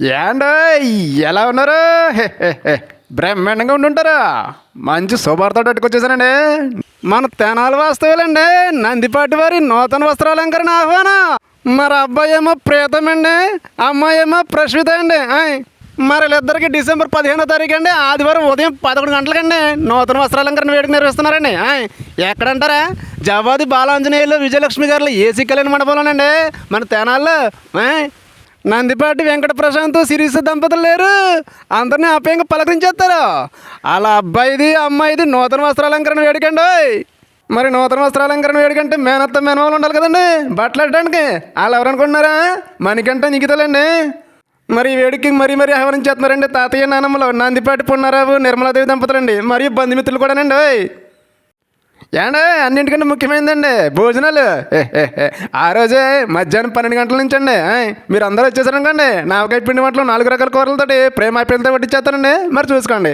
ఏండో ఎలా ఉన్నారు? హే, హే, హే. బ్రహ్మాండంగా ఉండుంటారా? మంచి శుభార్త పెట్టుకొచ్చేసానండి. మన తెనాలి వాస్తవులండి నందిపాటి వారి నూతన వస్త్రాలంకరణ ఆహ్వానం. మరి అబ్బాయి ఏమో ప్రీతం అండి. అమ్మాయి ఏమో ప్రశ్విత అండి. ఆయ్. మరి వీళ్ళిద్దరికి డిసెంబర్ పదిహేనో తారీఖు అండి. ఆదివారం ఉదయం పదకొండు గంటలకండి నూతన వస్త్రాలంకరణ వేడుక నిర్వహిస్తున్నారండి. ఆయ్. ఎక్కడంటారా? జవాది బాలాంజనేయులు విజయలక్ష్మి గారు ఏసీ కళ్యాణ మండపంలోనండి. మన తెనాల్లో నందిపాటి వెంకట ప్రశాంత్ సిరీస్ దంపతులు లేరు. అందరినీ ఆప్యాయంగా పలకరించేస్తారు. అలా అబ్బాయిది అమ్మాయిది నూతన వస్త్రాలంకరణ వేడుకండి ఓయ్. మరి నూతన వస్త్రాలంకరణ వేడుకంటే మేనత్త మేనవాళ్ళు ఉండాలి కదండి. బట్టలు అడ్డానికి వాళ్ళు ఎవరనుకుంటున్నారా మనకంటే నిగితలండి మరి వేడికి మరీ మరీ ఆహ్వానించేస్తున్నారండి తాతయ్య నానమ్మలు. నందిపాటి పున్నారావు నిర్మలాదేవి దంపతులండి. మరియు బంధుమిత్రులు కూడానండి. ఏండే అన్నింటికంటే ముఖ్యమైనదండి భోజనాలు. ఆ రోజే మధ్యాహ్నం పన్నెండు గంటల నుంచి అండి మీరు అందరూ వచ్చేసారనుకోండి నావకాయ పిండి వంటలు నాలుగు రకాల కూరలతోటి ప్రేమ అయిపోయినతో వడ్డించేస్తానండి మరి చూసుకోండి.